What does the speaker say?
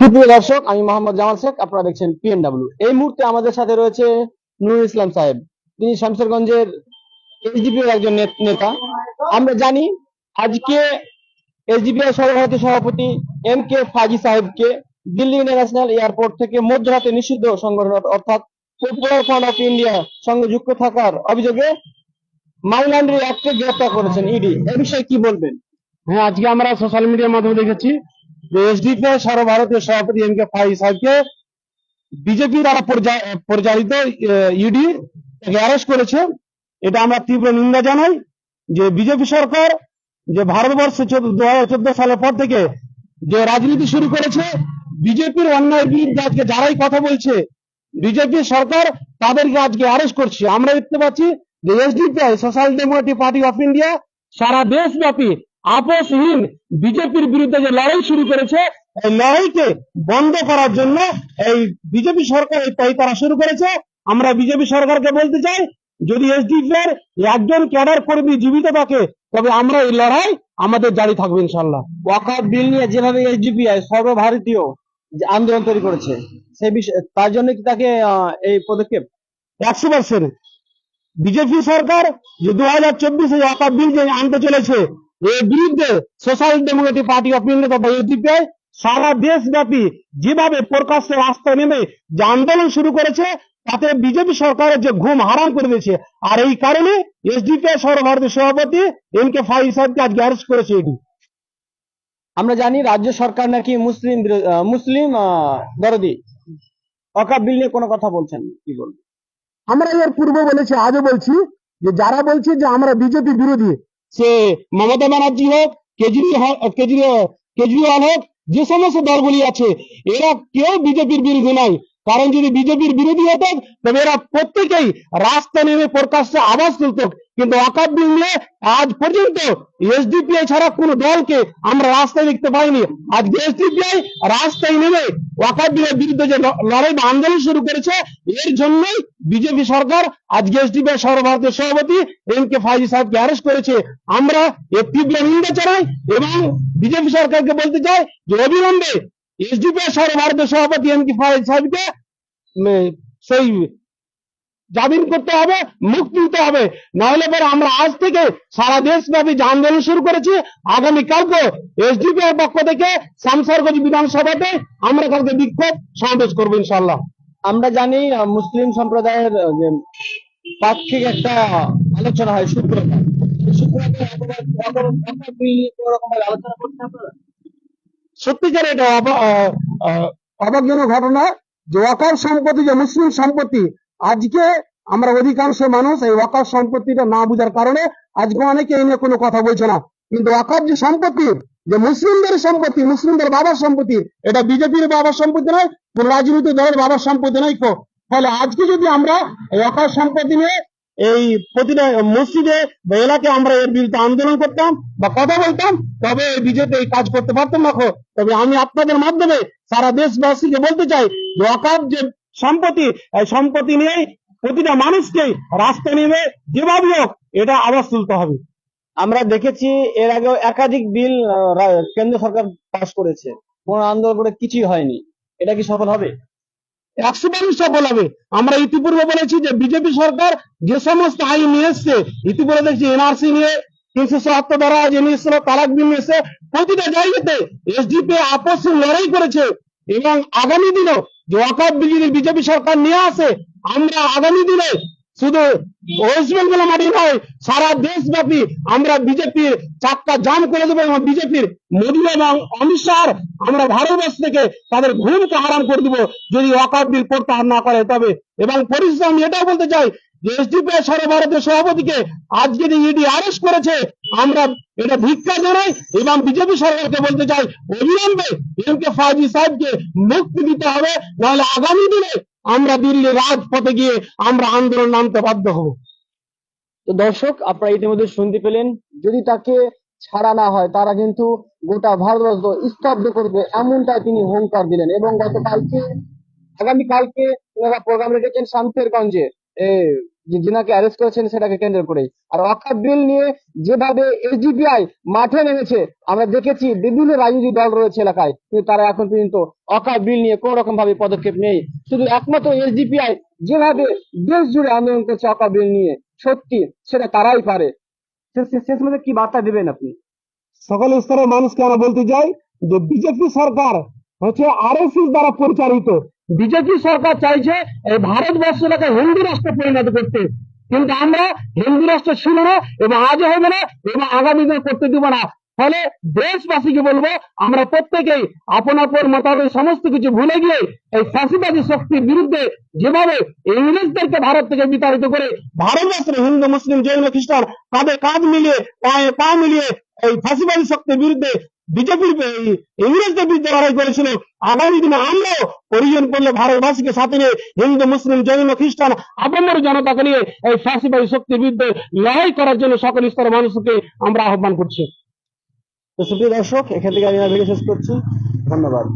সুপ্রিয় দর্শক, আমি মোহাম্মদ জামাল শেখ, আপনারা দেখছেন এই মুহূর্তে আমাদের সাথে রয়েছে নুরুল ইসলাম সাহেব। তিনি শামসেরগঞ্জের এসডিপি একজন নেতা। আমরা জানি আজকে সর্বভারতীয় সভাপতি এম কে ফাজি সাহেবকে দিল্লি ইন্টারন্যাশনাল এয়ারপোর্ট থেকে মধ্যরাতে নিষিদ্ধ সংগঠন অর্থাৎ পপুলার ফ্রন্ট অফ ইন্ডিয়া সঙ্গে যুক্ত থাকার অভিযোগে মানি লন্ডারিং অ্যাক্টে গ্রেপ্তার করেছেন ইডি। এ বিষয়ে কি বলবেন? হ্যাঁ আজকে আমরা সোশ্যাল মিডিয়ার মাধ্যমে দেখেছি এসডিপি সর্বভারতীয় সভাপতি এম কে ফাই সাহেবকে বিজেপি দ্বারা পরিচা- পরিচালিত ইডি অ্যারেস্ট করেছে। এটা আমরা তীব্র নিন্দা জানাই যে বিজেপি সরকার যে ভারতবর্ষে দু হাজার চোদ্দ সালের পর থেকে যে রাজনীতি শুরু করেছে বিজেপির অন্যায়ের বিরুদ্ধে আজকে যারাই কথা বলছে বিজেপি সরকার তাদেরকে আজকে অ্যারেস্ট করছে। আমরা দেখতে পাচ্ছি যে SDPI social democratic party of India সারা দেশব্যাপী আপোষহীন বিজেপির বিরুদ্ধে যে লড়াই শুরু করেছে এই লড়াইকে বন্ধ করার জন্য এই বিজেপি সরকার এই তাই তারা শুরু করেছে। আমরা বিজেপি সরকারকে বলতে চাই যদি এসডিপিআর একজন ক্যাডার কর্মী জীবিত থাকে তবে আমরা এই লড়াই আমাদের জারি থাকবে ইনশাল্লাহ ওয়াকাফ বিল নিয়ে যেভাবে এসডিপিআই সর্বভারতীয় আন্দোলন তৈরি করেছে সেই বিষয়ে তার জন্য কি তাকে এই পদক্ষেপ? একশো পার্সেন্ট। বিজেপি সরকার যে দু হাজার চব্বিশে ওয়াকাফ বিল যে আনতে চলেছে এর বিরুদ্ধে Social Democratic Party of India তথা এসডিপিআই সারা দেশব্যাপী যেভাবে প্রকাশ্যে রাস্তায় নেমে যে আন্দোলন শুরু করেছে তাতে বিজেপি সরকারের যে ঘুম হারাম করে দিয়েছে। আর এই কারণে এসডিপিআই সর্বভারতীয় সভাপতি এম কে ফাই সাহেবকে আজকে অ্যারেস্ট করেছে এটি আমরা জানি রাজ্য সরকার নাকি মুসলিম মুসলিম দরদি। ওয়াকাফ বিল নিয়ে কোনো কথা বলছেন কি বলবেন? আমরা এর পূর্বে বলেছি আজও বলছি যে যারা বলছে যে আমরা বিজেপি বিরোধী সে মমতা ব্যানার্জি হোক, কেজরিওয়াল হোক যে সমস্ত দলগুলি আছে, এরা কেউ বিজেপির বিরুদ্ধে নাই। কারণ যদি বিজেপির বিরোধী হতো, তবে এরা প্রত্যেকেই রাস্তা নেমে প্রকাশ্যে আওয়াজ তুলত। কিন্তু ওয়াকাব নিয়ে আজ পর্যন্ত এসডিপিআই ছাড়া কোন দলকে আমরা রাস্তায় দেখতে পাইনি। আজ এসডিপিআই রাস্তায় নেমে ওয়াকাব বিলের বিরুদ্ধে যে লড়াই বা আন্দোলন শুরু করেছে, এর জন্যই বিজেপি সরকার আজকে এসডিপিআই সর্বভারতীয় সভাপতি এম কে ফাইজি সাহেবকে অ্যারেস্ট করেছে। আমরা এর তীব্র নিন্দা জানাই এবং বিজেপি সরকারকে বলতে চাই যে অবিলম্বে এসডিপিআই সর্বভারতীয় সভাপতি এম কে ফাইজি সাহেবকে সেই জামিন করতে হবে, মুক্তি দিতে হবে। নাহলে পরে আমরা আজ থেকে সারা দেশব্যাপী যে আন্দোলন শুরু করেছি আগামীকালকে এসডিপি এর পক্ষ থেকে শামসারগঞ্জ বিধানসভাতে আমরা কালকে বিক্ষোভ সমাবেশ করব ইনশাল্লাহ আমরা জানি মুসলিম সম্প্রদায়ের পাক্ষিক একটা আলোচনা হয়, শুক্রবার। শুক্রবারে আলোচনা করছেন আপনারা সত্যিকার এটা অবাকজনক ঘটনা যে ওয়াকার সম্পত্তি, যে মুসলিম সম্পত্তি, আজকে আমরা অধিকাংশ মানুষ এই ওয়াকার সম্পত্তিটা না বুঝার কারণে আজকে অনেকে এই নিয়ে কোনো কথা বলছে না। কিন্তু ওয়াকার যে সম্পত্তি, যে মুসলিমদের সম্পত্তি, মুসলিমদের বাবার সম্পত্তি, এটা বিজেপির বাবার সম্পত্তি নয়, কোন রাজনৈতিক দলের বাবার সম্পত্তি নয় ফলে আজকে যদি আমরা এই ওয়াকার সম্পত্তি নিয়ে এই প্রতিটা মসজিদে বা এলাকায় আমরা এর বিরুদ্ধে আন্দোলন করতাম বা কথা বলতাম, তবে এই বিজেপি এই কাজ করতে পারতাম না তবে আমি আপনাদের মাধ্যমে সারা দেশবাসীকে বলতে চাই যে যে সম্পত্তি, এই সম্পত্তি নিয়ে প্রতিটা মানুষকে রাস্তা নেমে যেভাবে হোক, এটা আওয়াজ তুলতে হবে। আমরা দেখেছি এর আগেও একাধিক বিল কেন্দ্র সরকার পাশ করেছে। কোন আন্দোলন করে কিছুই হয়নি। এটা কি সফল হবে? একশো মানুষ সফল হবে। আমরা ইতিপূর্বে বলেছি যে বিজেপি সরকার যে সমস্ত আইন নিয়ে এসছে, ইতিপূর্বে দেখছি এনআরসি নিয়ে, তিনশো চুয়াত্তর দ্বারা যে নিয়ে এসেছিল, তালাক বিল নিয়ে এসে প্রতিটা জায়গাতে এসডিপি আপস লড়াই করেছে। এবং আগামী দিনেও যে যদি বিজেপি সরকার নিয়ে আসে, আমরা আগামী দিনে শুধু ওয়েস্ট বেঙ্গল মাটি নয় সারা দেশব্যাপী আমরা বিজেপির চাক্কা জাম করে দেবো এবং বিজেপির মোদী এবং অমিত শাহ আমরা ভারতবর্ষ থেকে তাদের ঘুমকে হারাম করে দেবো যদি ওয়াকাব বিল প্রত্যাহার না করে। তবে এবং পরিশ্রম আমি এটাও বলতে চাই যে এসডিপি সর্বভারতীয় সভাপতিকে আজকে যে ইডি আরেস্ট করেছে, আমরা এটা ভিক্ষা জানাই এবং বিজেপি সরকারকে বলতে চাই, অবিলম্বে এম কে ফাইজি সাহেবকে মুক্তি দিতে হবে, নাহলে আগামী দিনে আমরা দিল্লি রাজপথে গিয়ে আমরা আন্দোলন নামতে বাধ্য হব। তো দর্শক, আপনারা ইতিমধ্যে শুনতে পেলেন, যদি তাকে ছাড়া না হয়, তারা কিন্তু গোটা ভারতবর্ষ স্তব্ধ করবে, এমনটাই তিনি হুঙ্কার দিলেন এবং গতকালকে, আগামীকালকে প্রোগ্রাম রেখেছেন শামসেরগঞ্জে। যিনাকে অ্যারেস্ট করেছেন সেটাকে কেন্দ্র করে। আর অকাপ বিল নিয়ে যেভাবে এসডিপিআই মাঠে নেমেছে, আমরা দেখেছি বিভিন্ন রাজনৈতিক দল রয়েছে এলাকায়, কিন্তু তারা এখন পর্যন্ত অকাপ বিল নিয়ে কোন রকম ভাবে পদক্ষেপ নেই। শুধু একমাত্র এসডিপিআই যেভাবে দেশ জুড়ে আন্দোলন করছে অকাপ বিল নিয়ে, সত্যি সেটা তারাই পারে। শেষ মধ্যে কি বার্তা দিবেন আপনি? সকল স্তরের মানুষকে আমরা বলতে চাই যে, বিজেপি সরকার হচ্ছে আরএসএস দ্বারা পরিচালিত। বিজেপি সরকার চাইছে এই ভারতবর্ষটাকে হিন্দু রাষ্ট্রে পরিণত করতে। কিন্তু আমরা হিন্দু রাষ্ট্র ছিল না এবং আজও হবে না এবং আগামী দিনে করতে দিব না। ফলে দেশবাসীকে বলব, আমরা প্রত্যেকেই আপন আপন মতামত সমস্ত কিছু ভুলে গিয়ে এই ফাঁসিবাদী শক্তির বিরুদ্ধে যেভাবে ইংরেজদেরকে ভারত থেকে বিতাড়িত করে ভারতবর্ষের হিন্দু, মুসলিম, জৈন, খ্রিস্টান কাঁধে কাঁধ মিলিয়ে, পায়ে পা মিলিয়ে এই ফাঁসিবাদী শক্তির বিরুদ্ধে বিজেপির ইংরেজদের বিরুদ্ধে লড়াই করেছিল, আগামী দিনে আমরাও প্রয়োজন করলে ভারতবাসীকে সাথে নিয়ে হিন্দু, মুসলিম, জৈন, খ্রিস্টান আপনার জনতাকে নিয়ে এই ফাঁসিবাহী শক্তির বিরুদ্ধে লড়াই করার জন্য সকল স্তরের মানুষকে আমরা আহ্বান করছি। তো সুপ্রিয় দর্শক, এখান থেকে আমি ভিডিও শেষ করছি। ধন্যবাদ।